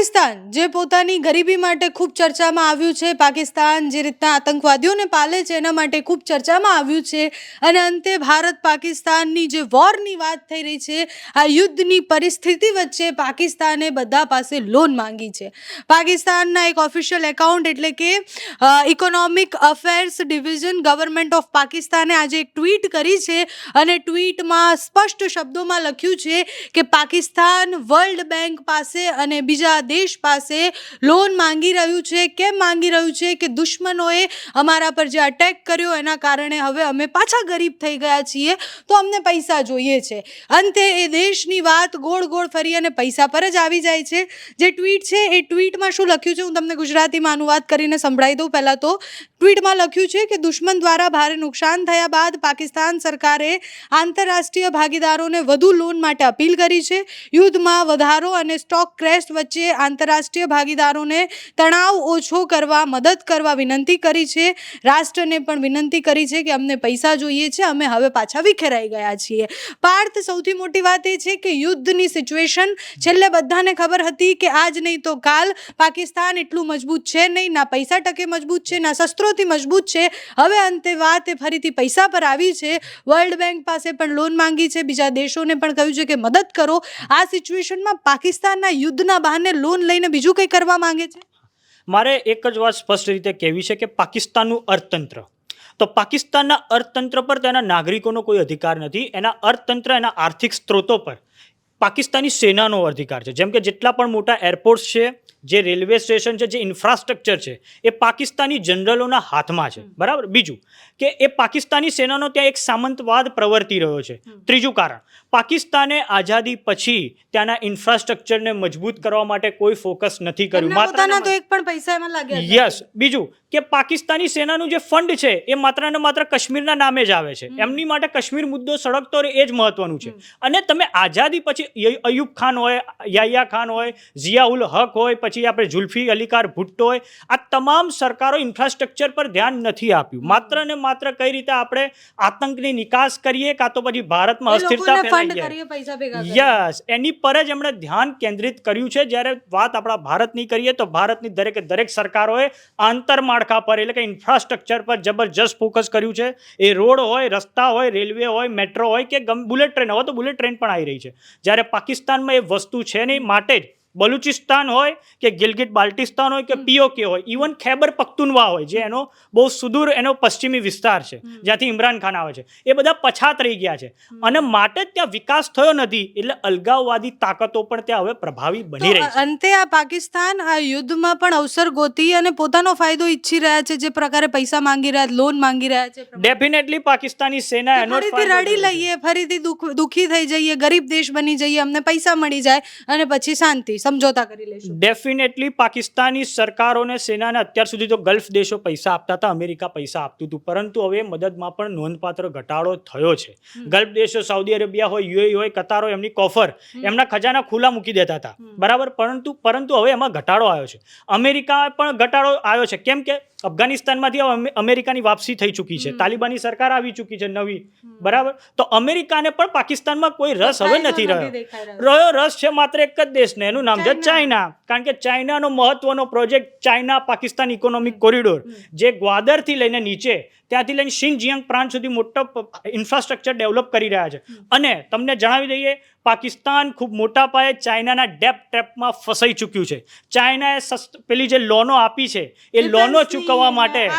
પાકિસ્તાન, જે પોતાની ગરીબી માટે ખૂબ ચર્ચામાં આવ્યું છે, પાકિસ્તાન જે રીતના આતંકવાદીઓને પાલે છે, એના માટે ખૂબ ચર્ચામાં આવ્યું છે. અને અંતે ભારત પાકિસ્તાનની જે વોરની વાત થઈ રહી છે, આ યુદ્ધની પરિસ્થિતિ વચ્ચે પાકિસ્તાને બધા પાસે લોન માંગી છે. પાકિસ્તાનના એક ઓફિશિયલ એકાઉન્ટ એટલે કે economic affairs division government of પાકિસ્તાને આજે એક ટ્વીટ કરી છે. અને ટ્વીટમાં સ્પષ્ટ શબ્દોમાં લખ્યું છે કે પાકિસ્તાન વર્લ્ડ બેંક પાસે અને બીજા દેશ પાસે લોન માંગી રહ્યું છે, કેમ માંગી રહ્યું છે કે દુશ્મનોએ અમારા પર જે અટેક કર્યો એના કારણે હવે અમે પાછા ગરીબ થઈ ગયા છીએ, તો અમને પૈસા જોઈએ છે. અંતે એ દેશની વાત ગોળ ગોળ ફરી અને પૈસા પર જ આવી જાય છે. જે ટ્વીટ છે, એ ટ્વીટમાં શું લખ્યું છે? હું તમને ગુજરાતીમાં અનુવાદ કરીને સંભળાવી દઉં પહેલાં તો. ટ્વીટમાં લખ્યું છે કે દુશ્મન દ્વારા ભારે નુકસાન થયા બાદ પાકિસ્તાન સરકારે આંતરરાષ્ટ્રીય ભાગીદારોને વધુ લોન માટે અપીલ કરી છે. યુદ્ધમાં વધારો અને સ્ટોક ક્રેશ વચ્ચે આંતરરાષ્ટ્રીય ભાગીદારોને તણાવ ઓછો કરવા, મદદ કરવા વિનંતી કરી છે. રાષ્ટ્રને પણ વિનંતી કરી છે કે અમને પૈસા જોઈએ છે, અમે હવે પાછા વિખેરાઈ ગયા છીએ. પાર્થ સૌથી મોટી વાત એ છે કે યુદ્ધની સિચ્યુએશન છેલ્લે બધાને ખબર હતી કે આજ નહીં તો કાલ પાકિસ્તાન એટલું મજબૂત છે નહીં, ના પૈસા ટકે મજબૂત છે, ના શસ્ત્રોથી મજબૂત છે. હવે અંતે વાત એ ફરીથી પૈસા પર આવી છે. વર્લ્ડ બેંક પાસે પણ લોન માંગી છે. બીજા દેશોને પણ કહ્યું છે કે મદદ કરો. આ સિચ્યુએશનમાં પાકિસ્તાનના યુદ્ધના બહાને લોન લઈને બીજું કંઈ કરવા માંગે છે? મારે એક જ વાત સ્પષ્ટ રીતે કહેવી છે કે પાકિસ્તાનનું અર્થતંત્ર. તો પાકિસ્તાનના અર્થતંત્ર પર તેના નાગરિકોનો કોઈ અધિકાર નથી. એના અર્થતંત્ર, એના આર્થિક સ્ત્રોતો પર પાકિસ્તાની સેનાનો અધિકાર છે. જેમ કે જેટલા પણ મોટા એરપોર્ટ્સ છે જે રેલવે સ્ટેશન છે જે ઇન્ફ્રાસ્ટ્રક્ચર છે એ પાકિસ્તાની જનરલોના હાથમાં છે. બરાબર? બીજું કે એ પાકિસ્તાની સેનાનો ત્યાં એક સામંતવાદ પ્રવર્તી રહ્યો છે. ત્રીજું કારણ પાકિસ્તાને આઝાદી પછી ત્યાંના ઇન્ફ્રાસ્ટ્રક્ચરને મજબૂત કરવા માટે કોઈ ફોકસ નથી કર્યું. માત્ર તો એક પણ પૈસા એમાં લાગ્યા યસ. બીજું કે પાકિસ્તાની સેનાનું જે ફંડ છે એ માત્ર ને માત્ર કાશ્મીરના નામે જ આવે છે. એમની માટે કાશ્મીર મુદ્દો સળગતો રહે એ જ મહત્વનું છે. અને તમે આઝાદી પછી અયુબ ખાન હોય યાયા ખાન હોય જિયાઉલ હક હોય પછી આપણે જુલ્ફી અલીકાર ભુટ્ટો હોય આ તમામ સરકારો ઇન્ફ્રાસ્ટ્રક્ચર પર ધ્યાન નથી આપ્યું. માત્ર ને માત્ર કઈ રીતે આપણે આતંકની નિકાસ કરીએ કાં તો પછી ભારતમાં અસ્થિરતા. યસ એની પર જ એમણે ધ્યાન કેન્દ્રિત કર્યું છે. જ્યારે વાત આપણા ભારતની કરીએ તો ભારતની દરેકે દરેક સરકારોએ આંતરમાળખા પર એટલે કે ઇન્ફ્રાસ્ટ્રક્ચર પર જબરજસ્ત ફોકસ કર્યું છે. એ રોડ હોય રસ્તા હોય રેલવે હોય મેટ્રો હોય કે બુલેટ ટ્રેન હોય તો બુલેટ ટ્રેન પણ આવી રહી છે. જ્યારે પાકિસ્તાનમાં એ વસ્તુ છે નહીં માટે જ બલુચિસ્તાન હોય કે ગિલગિટ બાલ્ટિસ્તાન હોય કે પીઓકે હોય ઇવન ખેબર પખ્તુનવા હોય જે એનો બહુ સુદૂર એનો પશ્ચિમી વિસ્તાર છે જ્યાંથી ઇમરાન ખાન આવે છે. એ બધા પછાત રહી ગયા છે. અને માટે જ ત્યાં વિકાસ થયો નથી એટલે અલગાવવાદી તાકાતો પણ ત્યાં હવે પ્રભાવી બની રહી છે. અંતે આ પાકિસ્તાન આ યુદ્ધમાં પણ અવસર ગોતી અને પોતાનો ફાયદો ઈચ્છી રહ્યા છે જે પ્રકારે પૈસા માંગી રહ્યા લોન માંગી રહ્યા છે ડેફિનેટલી પાકિસ્તાની સેના એનો ફરીથી રડી લઈએ ફરીથી દુઃખ દુઃખી થઈ જઈએ ગરીબ દેશ બની જઈએ અમને પૈસા મળી જાય અને પછી શાંતિ સમજોતા કરી લઈશું ડેફિનેટલી પાકિસ્તાની સરકારોને સેનાને અત્યાર સુધી તો ગલ્ફ દેશો પૈસા આપતા હતા અમેરિકા પૈસા આપતું હતું પરંતુ હવે મદદમાં પણ નોંધપાત્ર ઘટાડો થયો છે. ગલ્ફ દેશો સાઉદી અરેબિયા હોય યુએઈ હોય કતાર હોય એમની કોફર એમના ખજાના ખુલ્લા મૂકી દેતા હતા. બરાબર? પરંતુ પરંતુ હવે એમાં ઘટાડો આવ્યો છે. અમેરિકા પણ ઘટાડો આવ્યો છે. કેમ કે અફઘાનિસ્તાનમાંથી અમેરિકાની વાપસી થઈ ચૂકી છે. તાલિબાની સરકાર આવી ચૂકી છે નવી. બરાબર? તો અમેરિકાને પણ પાકિસ્તાનમાં કોઈ રસ હવે નથી રહ્યો. રહ્યો રસ છે માત્ર એક જ દેશને એનું નામ છે ચાઇના કારણ કે ચાઇનાનો મહત્વનો project China Pakistan economic corridor જે ગ્વાદરથી લઈને નીચે ત્યાંથી લઈને શિનજિયાંગ પ્રાંત સુધી મોટો ઇન્ફ્રાસ્ટ્રક્ચર ડેવલપ કરી રહ્યા છે. અને તમને જણાવી દઈએ પાકિસ્તાન ખૂબ મોટા પાયે ચાઇનાના ડેપ ટ્રેપમાં ફસાઈ ચૂક્યું છે. ચાઇનાએ પેલી જે લોનો આપી છે એ લોનો ચૂકવવા માટે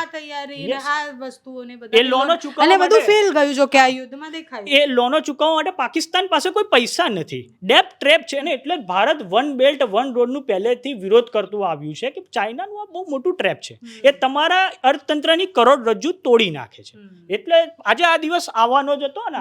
એ લોનો ચૂકવવા બધું માટે- ફેલ ગયું જો કે આ યુદ્ધમાં દેખાય. એ લોનો ચૂકવવા માટે પાકિસ્તાન પાસે કોઈ પૈસા નથી. ડેપ ટ્રેપ છે ને એટલે ભારત વન બેલ્ટ વન રોડનું પહેલેથી વિરોધ કરતું આવ્યું છે કે ચાઇનાનું આ બહુ મોટું ટ્રેપ છે. એ તમારા અર્થતંત્રની કરોડરજ્જુ તોડી નાખે છે. એટલે આજે આ દિવસ આવવાનો જ હતો ને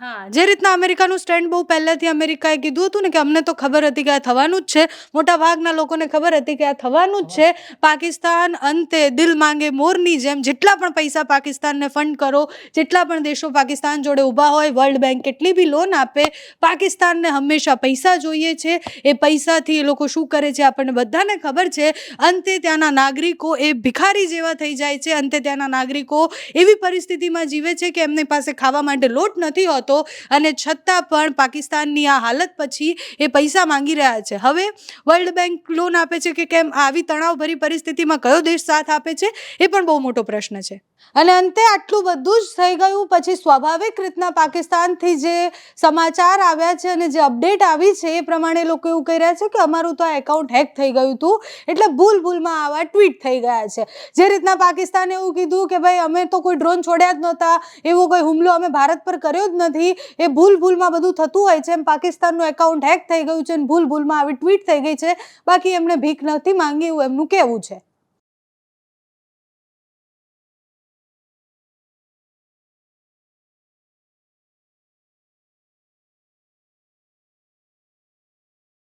હા, જે રીતના અમેરિકાનું સ્ટેન્ડ બહુ પહેલાંથી અમેરિકાએ કીધું હતું ને કે અમને તો ખબર હતી કે આ થવાનું જ છે, મોટા ભાગના લોકોને ખબર હતી કે આ થવાનું જ છે. પાકિસ્તાન અંતે દિલ માંગે મોરની જેમ જેટલા પણ પૈસા પાકિસ્તાનને ફંડ કરો, જેટલા પણ દેશો પાકિસ્તાન જોડે ઊભા હોય વર્લ્ડ બેંક કેટલી બી લોન આપે, પાકિસ્તાનને હંમેશા પૈસા જોઈએ છે. એ પૈસાથી એ લોકો શું કરે છે આપણને બધાને ખબર છે. અંતે ત્યાંના નાગરિકો એ ભિખારી જેવા થઈ જાય છે. અંતે ત્યાંના નાગરિકો એવી પરિસ્થિતિમાં જીવે છે કે એમની પાસે ખાવા માટે લોટ નથી હોતો હતો અને છતાં પણ પાકિસ્તાનની આ હાલત પછી એ પૈસા માંગી રહ્યા છે. હવે વર્લ્ડ બેંક લોન આપે છે કે કેમ? આવી તણાવભરી પરિસ્થિતિમાં કયો દેશ સાથ આપે છે? એ પણ બહુ મોટો પ્રશ્ન છે. અને અંતે આટલું બધું જ થઈ ગયું. પછી સ્વાભાવિક રીતના પાકિસ્તાનથી જે સમાચાર આવ્યા છે અને જે અપડેટ આવી છે, એ પ્રમાણે લોકો એવું કહી રહ્યા છે કે અમારું તો આ એકાઉન્ટ હેક થઈ ગયું હતું. એટલે ભૂલ ભૂલમાં આવા ટ્વીટ થઈ ગયા છે. જે રીતના પાકિસ્તાને એવું કીધું કે ભાઈ, અમે તો કોઈ ડ્રોન છોડ્યા જ નહોતા, એવો કોઈ હુમલો અમે ભારત પર કર્યો જ નથી. એ ભૂલ ભૂલમાં બધું થતું હોય છે. એમ પાકિસ્તાનનું એકાઉન્ટ હેક થઈ ગયું છે અને ભૂલ ભૂલમાં આવી ટ્વીટ થઈ ગઈ છે. બાકી એમણે ભીખ નથી માંગી એવું એમનું કહેવું છે.